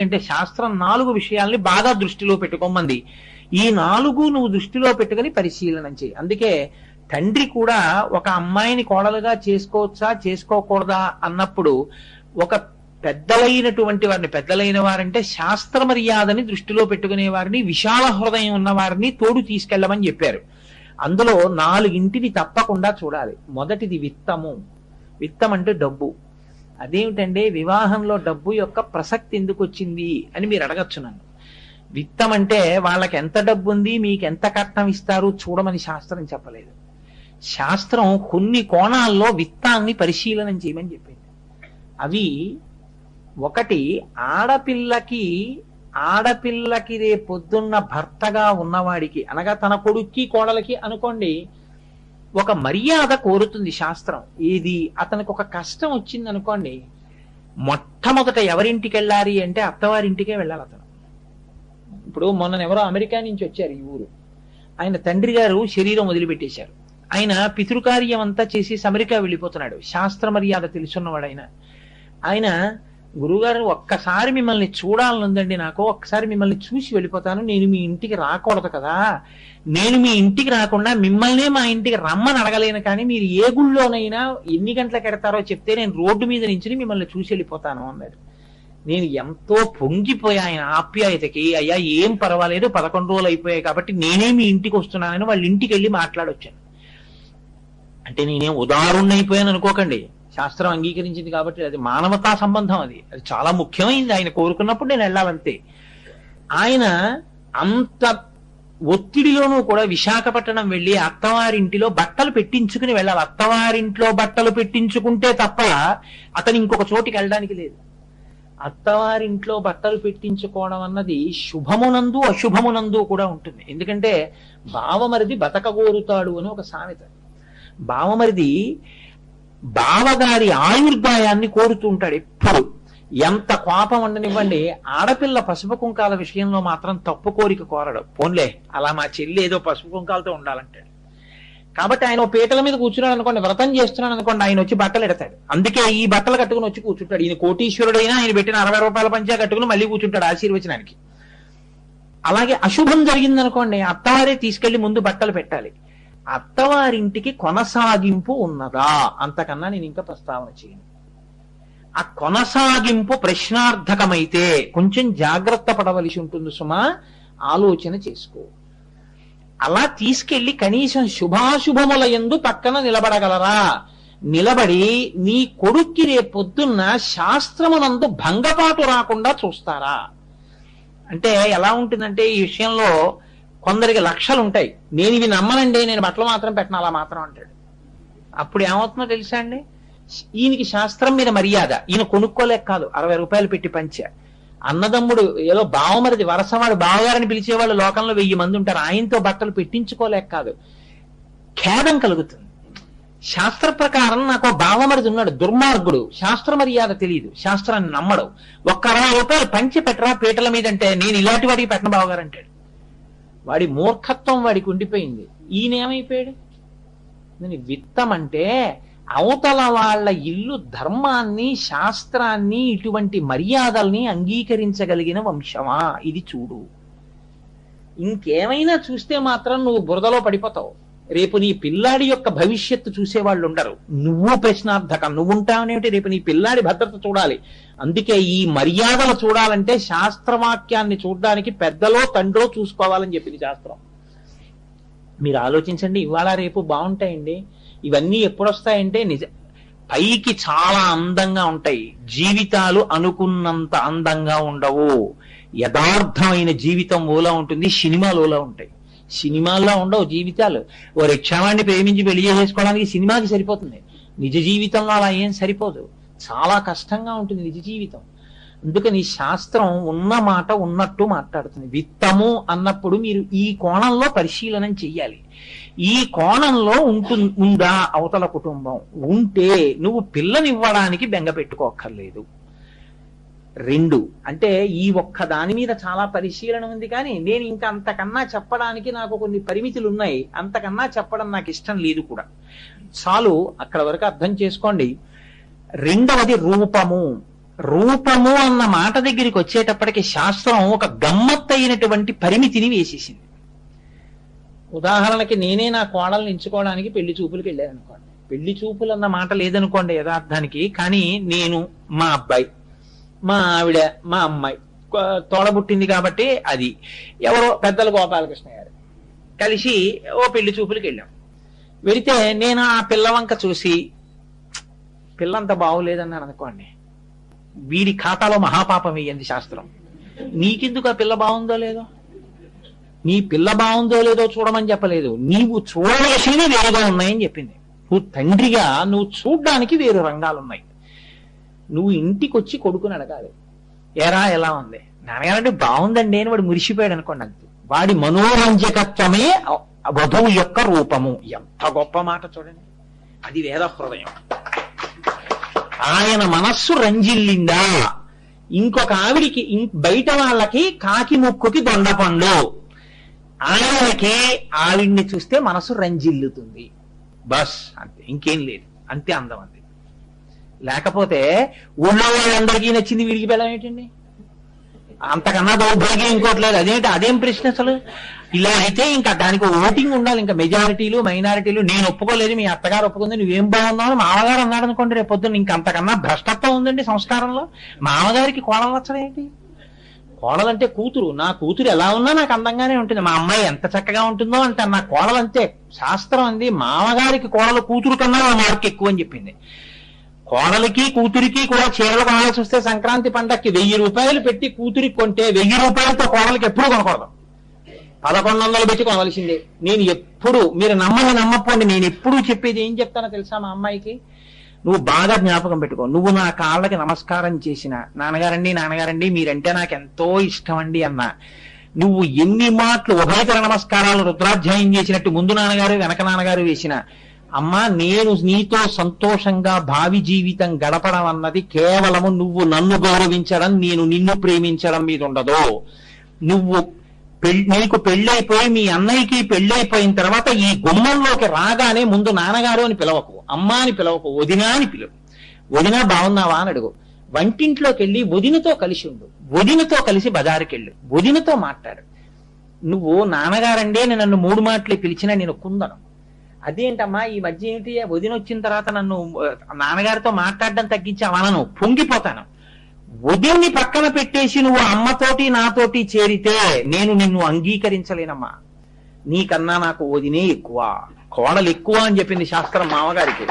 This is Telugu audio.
అంటే శాస్త్రం నాలుగు విషయాల్ని బాగా దృష్టిలో పెట్టుకోమంది. ఈ నాలుగు నువ్వు దృష్టిలో పెట్టుకుని పరిశీలన చేయి. అందుకే తండ్రి కూడా ఒక అమ్మాయిని కోడలుగా చేసుకోవచ్చా చేసుకోకూడదా అన్నప్పుడు ఒక పెద్దలైనటువంటి వారిని పెద్దలైన వారంటే శాస్త్ర మర్యాదని దృష్టిలో పెట్టుకునే వారిని విశాల హృదయం ఉన్న వారిని తోడు తీసుకెళ్ళమని చెప్పారు. అందులో నాలుగింటిని తప్పకుండా చూడాలి. మొదటిది విత్తము. విత్తం అంటే డబ్బు. అదేమిటంటే వివాహంలో డబ్బు యొక్క ప్రసక్తి ఎందుకు వచ్చింది అని మీరు అడగచ్చు నన్ను. విత్తం అంటే వాళ్ళకి ఎంత డబ్బు ఉంది మీకు ఎంత కట్నం ఇస్తారు చూడమని శాస్త్రం చెప్పలేదు. శాస్త్రం కొన్ని కోణాల్లో విత్తాన్ని పరిశీలన చేయమని చెప్పింది. అవి ఒకటి ఆడపిల్లకి ఆడపిల్లకి రే పొద్దున్న భర్తగా ఉన్నవాడికి అనగా తన కొడుక్కి కోడలకి అనుకోండి ఒక మర్యాద కోరుతుంది శాస్త్రం. ఏది అతనికి ఒక కష్టం వచ్చింది అనుకోండి మొట్టమొదట ఎవరింటికి వెళ్ళాలి అంటే అత్తవారింటికే వెళ్ళాలి అతను. ఇప్పుడు మొన్న ఎవరో అమెరికా నుంచి వచ్చారు ఈ ఊరు. ఆయన తండ్రి గారు శరీరం వదిలిపెట్టేశారు. ఆయన పితృకార్యం అంతా చేసి అమెరికా వెళ్ళిపోతున్నాడు. శాస్త్ర మర్యాద తెలుసున్నవాడు ఆయన. ఆయన గురుగారు ఒక్కసారి మిమ్మల్ని చూడాలనుందండి నాకు. ఒక్కసారి మిమ్మల్ని చూసి వెళ్ళిపోతాను. నేను మీ ఇంటికి రాకూడదు కదా. నేను మీ ఇంటికి రాకుండా మిమ్మల్నే మా ఇంటికి రమ్మని అడగలేను కానీ మీరు ఏ గుళ్ళోనైనా ఎన్ని గంటలకు ఎడతారో చెప్తే నేను రోడ్డు మీద నుంచి మిమ్మల్ని చూసి వెళ్ళిపోతాను అన్నాడు. నేను ఎంతో పొంగిపోయా ఆయన ఆప్యాయతకి. అయ్యా ఏం పర్వాలేదు పదకొండు రోజులు అయిపోయాయి కాబట్టి నేనే మీ ఇంటికి వస్తున్నానని వాళ్ళ ఇంటికి వెళ్ళి మాట్లాడొచ్చాను. అంటే నేనేం ఉదారుణ్ణైపోయాను అనుకోకండి. శాస్త్రం అంగీకరించింది కాబట్టి అది మానవతా సంబంధం అది. అది చాలా ముఖ్యమైంది. ఆయన కోరుకున్నప్పుడు నేను వెళ్ళాలంతే. ఆయన అంత ఒత్తిడిలోనూ కూడా విశాఖపట్నం వెళ్ళి అత్తవారింటిలో బట్టలు పెట్టించుకుని వెళ్ళాలి. అత్తవారింట్లో బట్టలు పెట్టించుకుంటే తప్ప అతను ఇంకొక చోటికి వెళ్ళడానికి లేదు. అత్తవారింట్లో బట్టలు పెట్టించుకోవడం అన్నది శుభమునందు అశుభమునందు కూడా ఉంటుంది. ఎందుకంటే బావమరిది బతకగోరుతాడు అని ఒక సామెత. బావమరిది బావగారి ఆయుర్దాయాన్ని కోరుతూ ఉంటాడు ఎప్పుడు. ఎంత కోపం ఉండనివ్వండి ఆడపిల్ల పసుపు కుంకాల విషయంలో మాత్రం తప్పు కోరిక కోరడు. పోన్లే అలా మా చెల్లి ఏదో పసుపు కుంకాలతో ఉండాలంటాడు. కాబట్టి ఆయన పీటల మీద కూర్చున్నాడు అనుకోండి వ్రతం చేస్తున్నాడు అనుకోండి ఆయన వచ్చి బట్టలు ఎడతాడు. అందుకే ఈ బట్టలు కట్టుకుని వచ్చి కూర్చుంటాడు. ఈయన కోటీశ్వరుడైనా ఆయన పెట్టిన అరవై రూపాయల పంచా కట్టుకుని మళ్ళీ కూర్చుంటాడు ఆశీర్వచనానికి. అలాగే అశుభం జరిగిందనుకోండి అత్తవారే తీసుకెళ్ళి ముందు బట్టలు పెట్టాలి. అత్తవారింటికి కొనసాగింపు ఉన్నదా? అంతకన్నా నేను ఇంకా ప్రస్తావన చేయను. ఆ కొనసాగింపు ప్రశ్నార్థకమైతే కొంచెం జాగ్రత్త పడవలసి ఉంటుంది సుమా. ఆలోచన చేసుకో. అలా తీసుకెళ్ళి కనీసం శుభాశుభముల ఎందు పక్కన నిలబడగలరా? నిలబడి నీ కొడుక్కి రేపొద్దున్న శాస్త్రమునందు భంగపాటు రాకుండా చూస్తారా? అంటే ఎలా ఉంటుందంటే ఈ విషయంలో కొందరికి లక్షలు ఉంటాయి నేను ఇవి నమ్మనండి నేను బట్టలు మాత్రం పెట్టను అలా మాత్రం అంటాడు. అప్పుడు ఏమవుతుందో తెలుసా అండి? ఈయనకి శాస్త్రం మీద మర్యాద. ఈయన కొనుక్కోలేక కాదు అరవై రూపాయలు పెట్టి పంచా. అన్నదమ్ముడు ఏదో బావమరిది వరసవాడు బావగారని పిలిచేవాళ్ళు లోకంలో వెయ్యి మంది ఉంటారు. ఆయనతో బట్టలు పెట్టించుకోలేక కాదు. ఖేదం కలుగుతుంది. శాస్త్ర ప్రకారం నాకు బావమరిది ఉన్నాడు దుర్మార్గుడు. శాస్త్ర మర్యాద తెలియదు. శాస్త్రాన్ని నమ్మడు. ఒక్క అరవై రూపాయలు పంచి పెట్టరా పీటల మీద అంటే నేను ఇలాంటి వాడికి పెట్టన బావగారు అంటాడు. వాడి మూర్ఖత్వం వాడికి ఉండిపోయింది. ఈయన ఏమైపోయాడు నేను విత్తం అంటే అవతల వాళ్ళ ఇల్లు ధర్మాన్ని శాస్త్రాన్ని ఇటువంటి మర్యాదల్ని అంగీకరించగలిగిన వంశమా? ఇది చూడు. ఇంకేమైనా చూస్తే మాత్రం నువ్వు బురదలో పడిపోతావు. రేపు నీ పిల్లాడి యొక్క భవిష్యత్తు చూసేవాళ్ళు ఉండరు. నువ్వు ప్రశ్నార్థకం. నువ్వు ఉంటావనేమిటి రేపు నీ పిల్లాడి భద్రత చూడాలి. అందుకే ఈ మర్యాదలు చూడాలంటే శాస్త్రవాక్యాన్ని చూడడానికి పెద్దలో తండ్రో చూసుకోవాలని చెప్పింది శాస్త్రం. మీరు ఆలోచించండి ఇవాళ రేపు బాగుంటాయండి. ఇవన్నీ ఎప్పుడొస్తాయంటే నిజ పైకి చాలా అందంగా ఉంటాయి. జీవితాలు అనుకున్నంత అందంగా ఉండవు. యథార్థమైన జీవితం ఓలా ఉంటుంది సినిమాలు ఓలా ఉంటాయి. సినిమాల్లో ఉండవు జీవితాలు. ఓ రిక్షావాణ్ణి ప్రేమించి పెళ్ళి చేసుకోవడానికి సినిమాకి సరిపోతుంది. నిజ జీవితంలో అలా ఏం సరిపోదు. చాలా కష్టంగా ఉంటుంది నిజ జీవితం. అందుకని శాస్త్రం ఉన్న మాట ఉన్నట్టు మాట్లాడుతుంది. విత్తము అన్నప్పుడు మీరు ఈ కోణంలో పరిశీలన చెయ్యాలి. ఈ కోణంలో ఉంటు ఉందా అవతల కుటుంబం? ఉంటే నువ్వు పిల్లనివ్వడానికి బెంగ పెట్టుకోక్కర్లేదు. రెండు. అంటే ఈ ఒక్క దాని మీద చాలా పరిశీలన ఉంది కానీ నేను ఇంకా అంతకన్నా చెప్పడానికి నాకు కొన్ని పరిమితులు ఉన్నాయి అంతకన్నా చెప్పడం నాకు ఇష్టం లేదు కూడా. చాలు అక్కడ వరకు అర్థం చేసుకోండి. రెండవది రూపము. రూపము అన్న మాట దగ్గరికి వచ్చేటప్పటికి శాస్త్రం ఒక గమ్మత్తైనటువంటి పరిమితిని వేసేసింది. ఉదాహరణకి నేనే నా కోడల్ని ఎంచుకోవడానికి పెళ్ళి చూపులకు వెళ్ళాను అనుకోండి. పెళ్ళి చూపులు అన్న మాట లేదనుకోండి యథార్థానికి కానీ నేను మా అబ్బాయి. మా ఆవిడ మా అమ్మాయి. తోడబుట్టింది కాబట్టి అది. ఎవరో పెద్దల గోపాలకృష్ణ గారు. కలిసి ఓ పెళ్ళి చూపులకు వెళ్ళాం. వెళితే నేను ఆ పిల్లవంక చూసి పిల్లంత బాగోలేదన్నాను అనుకోండి. వీడి ఖాతాలో మహాపాపం వేయంది శాస్త్రం. నీకెందుకు ఆ పిల్ల బాగుందో లేదో? నీ పిల్ల బాగుందో లేదో చూడమని చెప్పలేదు. నీవు చూడవలసినవి వేరుగా ఉన్నాయని చెప్పింది. నువ్వు తండ్రిగా నువ్వు చూడ్డానికి వేరు రంగాలు ఉన్నాయి నువ్వు ఇంటికి వచ్చి కొడుకుని అడగాలి. ఎరా ఎలా ఉంది? నాన్నగారంటే బాగుందండి. అని వాడు మురిసిపోయాడు అనుకోండి అంతే. వాడి మనోరంజకత్వమే వధువు యొక్క రూపము. ఎంత గొప్ప మాట చూడండి. అది వేద హృదయం. ఆయన మనస్సు రంజిల్లిందా? ఇంకొక ఆవిడికి బయట వాళ్ళకి కాకి ముక్కుకి దొండపండు ఆయనకి ఆవిడ్ని చూస్తే మనసు రంజిల్లుతుంది. బస్ అంతే. ఇంకేం లేదు. అంతే అందం అంతే. లేకపోతే ఊళ్ళో వాళ్ళందరికీ నచ్చింది వీడికి బెల్లం ఏంటండి? అంతకన్నా దౌర్భాగ్యం ఇంకోటి లేదు. అదేంటి? అదేం ప్రశ్న అసలు? ఇలా అయితే ఇంకా దానికి ఓటింగ్ ఉండాలి. ఇంకా మెజారిటీలు మైనారిటీలు నేను ఒప్పుకోలేదు మీ అత్తగారు ఒప్పుకుంది నువ్వేం బాగున్నావు మామగారు అన్నాడు అనుకోండి రేపు పొద్దున్న. ఇంకా అంతకన్నా భ్రష్టత్వం ఉందండి సంస్కారంలో. మామగారికి కోడలు వచ్చలేంటి ఏంటి? కోడలంటే కూతురు. నా కూతురు ఎలా ఉన్నా నాకు అందంగానే ఉంటుంది. మా అమ్మాయి ఎంత చక్కగా ఉంటుందో అంటే. నా కోడలు అంతే శాస్త్రం అంది. మామగారికి కోడలు కూతురు కన్నా మార్క్ ఎక్కువ అని చెప్పింది. కోడలికి కూతురికి కూడా చీరలు కొనాల్సి వస్తే సంక్రాంతి పండక్కి వెయ్యి రూపాయలు పెట్టి కూతురికి కొంటే వెయ్యి రూపాయలతో కోడలికి ఎప్పుడు కొనకూడదు. పదకొండు వందలు పెట్టి కొనవలసిందే నేను ఎప్పుడు మీరు నమ్మని నమ్మపోండి నేను ఎప్పుడు చెప్పేది ఏం చెప్తానో తెలుసా మా అమ్మాయికి? నువ్వు బాగా జ్ఞాపకం పెట్టుకో. నువ్వు నా కాళ్ళకి నమస్కారం చేసిన నాన్నగారండి నాన్నగారండి మీరంటే నాకు ఎంతో ఇష్టం అండి అన్న. నువ్వు ఎన్ని మాటలు ఉభయకర నమస్కారాలు రుద్రాధ్యాయం చేసినట్టు ముందు నాన్నగారు వెనక నాన్నగారు వేసిన అమ్మా నేను నీతో సంతోషంగా భావి జీవితం గడపడం అన్నది కేవలము నువ్వు నన్ను గౌరవించడం నేను నిన్ను ప్రేమించడం మీద ఉండదు. నువ్వు నీకు పెళ్ళైపోయి మీ అన్నయ్యకి పెళ్ళైపోయిన తర్వాత ఈ గుమ్మంలోకి రాగానే ముందు నాన్నగారు అని పిలవకు అమ్మ అని పిలవకు వదినా అని పిలువు. వదినా బాగున్నావా అని అడుగు. వంటింట్లోకి వెళ్ళి వదినతో కలిసి ఉండు. వదినతో కలిసి బజారుకి వెళ్ళు. వదినతో మాట్లాడు. నువ్వు నాన్నగారండే నన్ను మూడు మాటలు పిలిచినా నేను కుందను. అదేంటమ్మా ఈ మధ్య ఏంటి వదిన వచ్చిన తర్వాత నన్ను నాన్నగారితో మాట్లాడడం తగ్గించి పొంగిపోతాను. వదిన్ని పక్కన పెట్టేసి నువ్వు అమ్మతోటి నాతోటి చేరితే నేను నిన్ను అంగీకరించలేనమ్మా. నీకన్నా నాకు వదినే ఎక్కువ కోడలు ఎక్కువ అని చెప్పింది శాస్త్రం మామగారికి.